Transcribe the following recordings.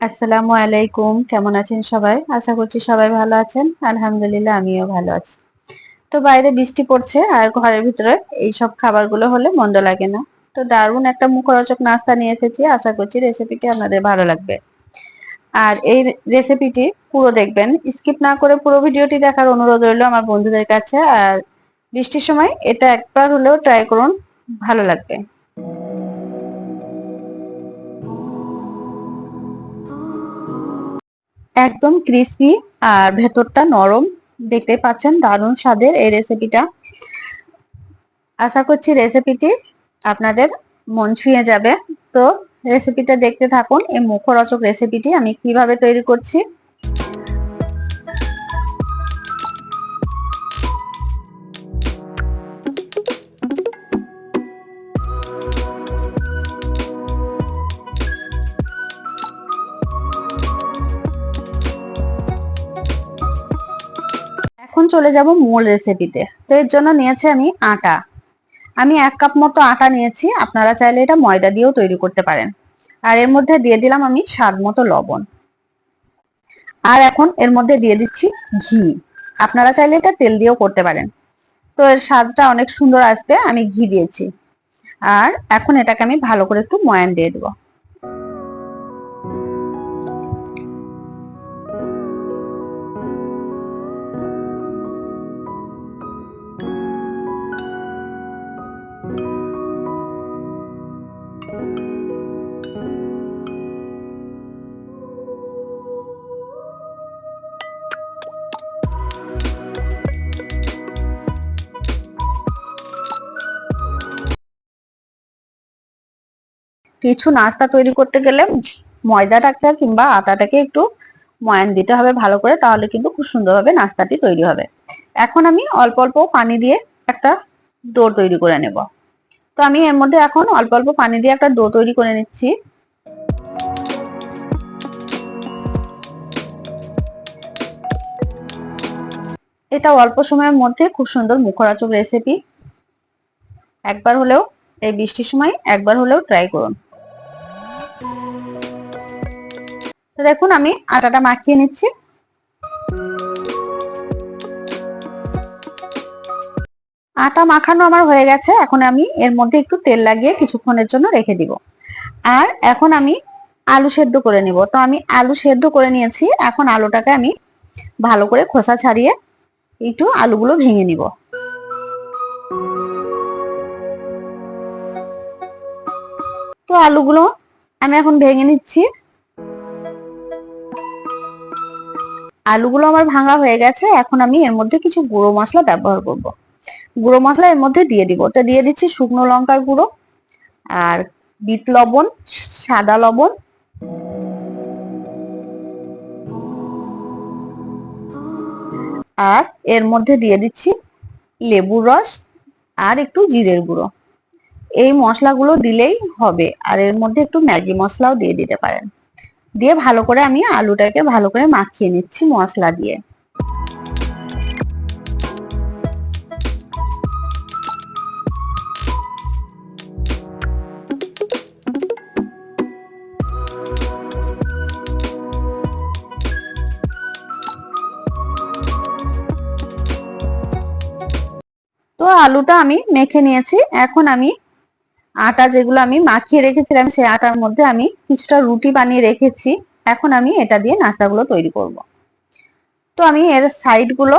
আসসালামু আলাইকুম। কেমন আছেন সবাই? আশা করছি সবাই ভালো আছেন। আলহামদুলিল্লাহ, আমিও ভালো আছি। তো বাইরে বৃষ্টি পড়ছে আর ঘরের ভিতরে এই সব খাবারগুলো হলে মন্দ লাগে না। তো দারুণ একটা মুখরোচক নাস্তা নিয়ে এসেছি। আশা করছি রেসিপিটি আপনাদের ভালো লাগবে। আর এই রেসিপিটি পুরো দেখবেন। স্কিপ না করে পুরো ভিডিওটি দেখার অনুরোধ রইল আমার বন্ধুদের কাছে। আর বৃষ্টির সময় এটা একবার হলেও ট্রাই করুন, ভালো লাগবে। একদম ক্রিসপি আর ভেতরটা নরম। দেখতে পাচ্ছেন দারুণ স্বাদের এই রেসিপিটা আশা করছি রেসিপিটি আপনাদের মন ছুঁয়ে যাবে। তো রেসিপিটা দেখতে থাকুন, এই মুখরোচক রেসিপিটি আমি কীভাবে তৈরি করছি। চলে যাব মূল রেসিপিতে তো। এর জন্য নিয়েছি আমি আটা। আমি এক কাপ মতো আটা নিয়েছি, আপনারা চাইলে এটা ময়দা দিয়েও তৈরি করতে পারেন। আর এর মধ্যে দিয়ে দিলাম আমি স্বাদ মতো লবণ। আর এখন এর মধ্যে দিয়ে দিচ্ছি ঘি। আপনারা চাইলে এটা তেল দিয়েও করতে পারেন। তো এর স্বাদটা অনেক সুন্দর আসবে, আমি ঘি দিয়েছি। আর এখন এটাকে আমি ভালো করে একটু ময়ান দিয়ে দেবো। কিছু নাস্তা তৈরি করতে গেলে ময়দাটাকে কিংবা আটাটাকে একটু ময়ান দিতে হবে ভালো করে, তাহলে কিন্তু খুব সুন্দরভাবে নাস্তাটি তৈরি হবে। এখন আমি অল্প অল্প পানি দিয়ে একটা ডো তৈরি করে নেব। তো আমি এর মধ্যে এখন অল্প অল্প পানি দিয়ে একটা ডো তৈরি করে নিচ্ছি। এটা অল্প সময়ের মধ্যে খুব সুন্দর মুখরাচক রেসিপি একবার হলেও, এই বৃষ্টির সময় একবার হলেও ট্রাই করুন। তো দেখুন, আমি আটাটা মাখিয়ে নিচ্ছি। আটা মাখানো আমার হয়ে গেছে। এখন আমি এর মধ্যে একটু তেল লাগিয়ে কিছুক্ষণের জন্য রেখে দিব। আর এখন আমি আলু সেদ্ধ করে নিব। তো আমি আলু সেদ্ধ করে নিয়েছি। এখন আলুটাকে আমি ভালো করে খোসা ছাড়িয়ে একটু আলুগুলো ভেঙে নিব। তো আলুগুলো আমি এখন ভেঙে নিচ্ছি। আলুগুলো আমার ভাঙা হয়ে গেছে, এখন আমি এর মধ্যে কিছু গুঁড়ো মশলা ব্যবহার করব। গুঁড়ো মশলা এর মধ্যে দিয়ে দিব। তো দিয়ে দিচ্ছি শুকনো লঙ্কার গুঁড়ো আর বিট লবণ, সাদা লবণ। আর এর মধ্যে দিয়ে দিচ্ছি লেবুর রস আর একটু জিরের গুঁড়ো। এই মশলাগুলো দিলেই হবে। আর এর মধ্যে একটু ম্যাগি মশলাও দিয়ে দিতে পারেন। দিয়ে ভালো করে আমি আলুটাকে ভালো করে মাখিয়ে নিচ্ছি মশলা দিয়ে। তো আলুটা আমি মেখে নিয়েছি। এখন আমি আটা যেগুলো আমি মাখিয়ে রেখেছিলাম, সেই আটার মধ্যে আমি কিছুটা রুটি বানিয়ে রেখেছি। এখন আমি এটা দিয়ে নাস্তাগুলো তৈরি করব। তো আমি এর সাইডগুলো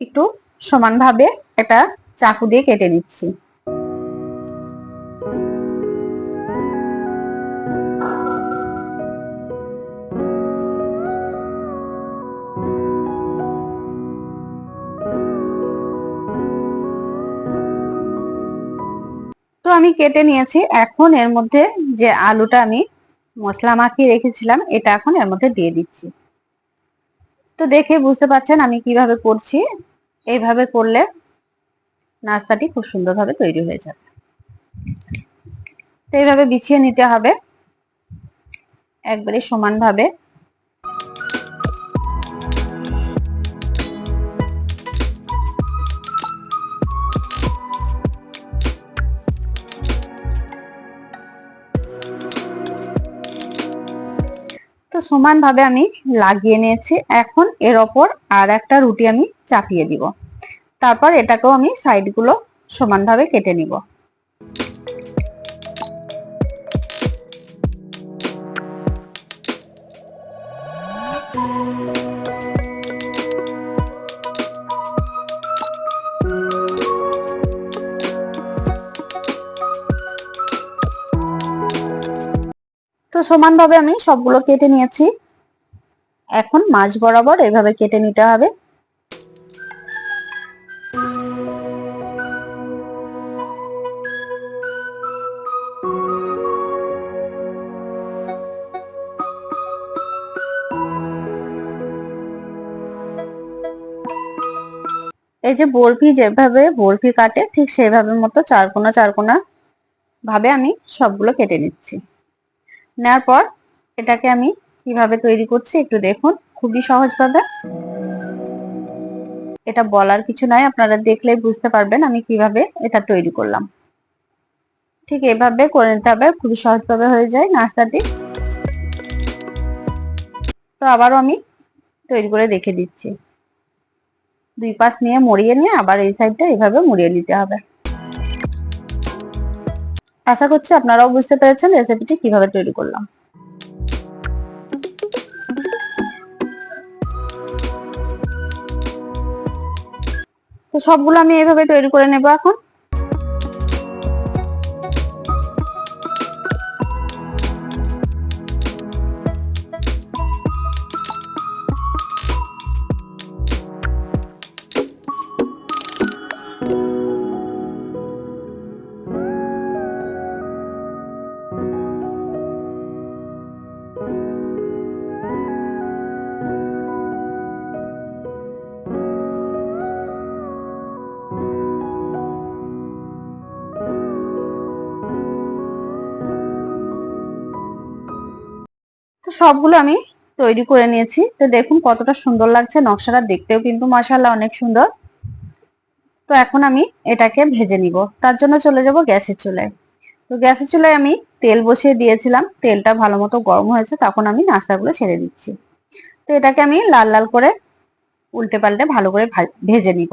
একটু সমানভাবে এটা চাকু দিয়ে কেটে নিচ্ছি। তো আমি কেটে নিয়েছি। এখন এর মধ্যে যে আলুটা আমি মশলা মাখিয়ে রেখেছিলাম, এটা এখন এর মধ্যে দিয়ে দিচ্ছি। তো দেখে বুঝতে পারছেন আমি কীভাবে করছি। এইভাবে করলে নাস্তাটি খুব সুন্দরভাবে তৈরি হয়ে যাবে। তো এইভাবে বিছিয়ে নিতে হবে। একবারে সমানভাবে সমানভাবে আমি লাগিয়ে নিয়েছি। এখন এর ওপর আর একটা রুটি আমি চাপিয়ে দিব। তারপর এটাকেও আমি সাইডগুলো সমানভাবে কেটে নিব। তো সমানভাবে আমি সবগুলো কেটে নিয়েছি। এখন মাছ বরাবর এভাবে কেটে নিতে হবে। এই যে বরফি যেভাবে বরফি কাটে, ঠিক সেভাবে মতো চারকোনা চারকোনা ভাবে আমি সবগুলো কেটে নিচ্ছি। নেওয়ার পর এটাকে আমি কীভাবে তৈরি করছি একটু দেখুন। খুবই সহজভাবে এটা বলার কিছু নাই, আপনারা দেখলেই বুঝতে পারবেন আমি কীভাবে এটা তৈরি করলাম। ঠিক এভাবে করে নিতে হবে, খুবই সহজভাবে হয়ে যায় নাস্তাটি তো আবারও আমি তৈরি করে দেখে দিচ্ছি। দুই পাশ নিয়ে মরিয়ে নিয়ে আবার এই সাইডটা এভাবে মুড়িয়ে নিতে হবে। আশা করছি আপনারাও বুঝতে পেরেছেন রেসিপিটি কীভাবে তৈরি করলাম। তো সবগুলো আমি এভাবে তৈরি করে নেব এখন। সবগুলো আমি তৈরি করে নিয়েছি। তো দেখুন কতটা সুন্দর লাগছে, নকশাটা দেখতেও কিন্তু মাসাল্লাহ অনেক সুন্দর। তো এখন আমি এটাকে ভেজে নিব। তার জন্য চলে যাব গ্যাসের চুলায়। তো গ্যাসের চুলায় আমি তেল বসিয়ে দিয়েছিলাম। তেলটা ভালো মতো গরম হয়েছে, তখন আমি নাস্তাগুলো ছেড়ে দিচ্ছি তো এটাকে আমি লাল লাল করে উল্টে পাল্টে ভালো করে ভেজে নিব।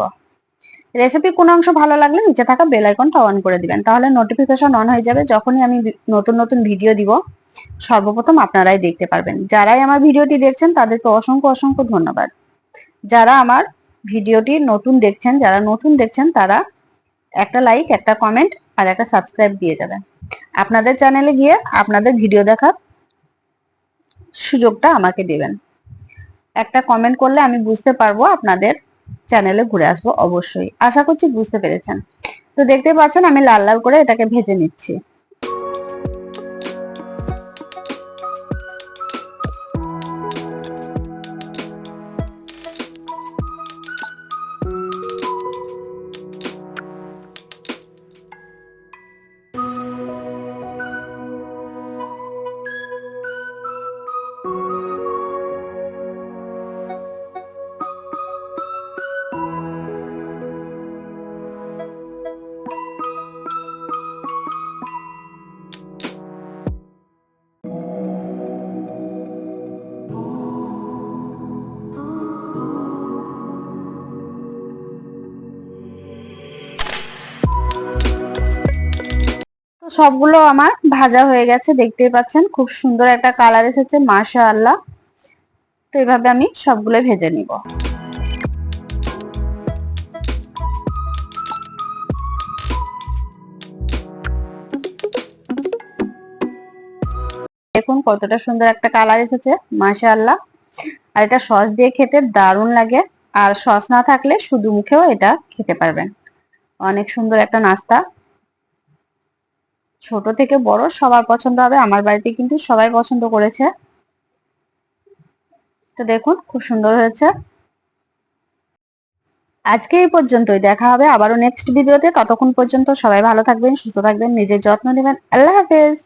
রেসিপি কোনো অংশ ভালো লাগলে নিচে থাকা বেল আইকনটা অন করে দিবেন। তাহলে নোটিফিকেশন অন হয়ে যাবে। যখনই আমি নতুন নতুন ভিডিও দিব সর্বপ্রথম আপনারাই দেখতে পারবেন। যারাই আমার ভিডিওটি দেখছেন, তাদেরকে অসংখ্য অসংখ্য ধন্যবাদ। যারা আমার ভিডিওটি নতুন দেখছেন, যারা নতুন দেখছেন, তারা একটা লাইক একটা কমেন্ট আর একটা সাবস্ক্রাইব দিয়ে যাবেন। আপনাদের চ্যানেলে গিয়ে আপনাদের ভিডিও দেখার সুযোগটা আমাকে দেবেন। একটা কমেন্ট করলে আমি বুঝতে পারব আপনাদের চ্যানেলে ঘুরে আসব অবশ্যই। আশা করছি বুঝতে পেরেছেন। তো দেখতে পাচ্ছেন আমি লাল লাল করে এটাকে ভেজে নিচ্ছি। তো সবগুলো আমার ভাজা হয়ে গেছে, দেখতেই পাচ্ছেন। খুব সুন্দর একটা কালার এসেছে মাশা আল্লাহ তো এভাবে আমি সবগুলো ভেজে নিব। দেখুন কতটা সুন্দর একটা কালার এসেছে মাশা আল্লাহ আর এটা সস দিয়ে খেতে দারুণ লাগে। আর সস না থাকলে শুধু মুখেও এটা খেতে পারবেন। অনেক সুন্দর একটা নাস্তা। ছোট থেকে বড় সবার পছন্দ হবে। আমার বাড়িতে কিন্তু সবাই পছন্দ করেছে। তো দেখুন, খুব সুন্দর হয়েছে। আজকে এই পর্যন্তই। দেখা হবে আবারও নেক্সট ভিডিওতে ততক্ষণ পর্যন্ত সবাই ভালো থাকবেন, সুস্থ থাকবেন, নিজের যত্ন নেবেন। আল্লাহ হাফেজ।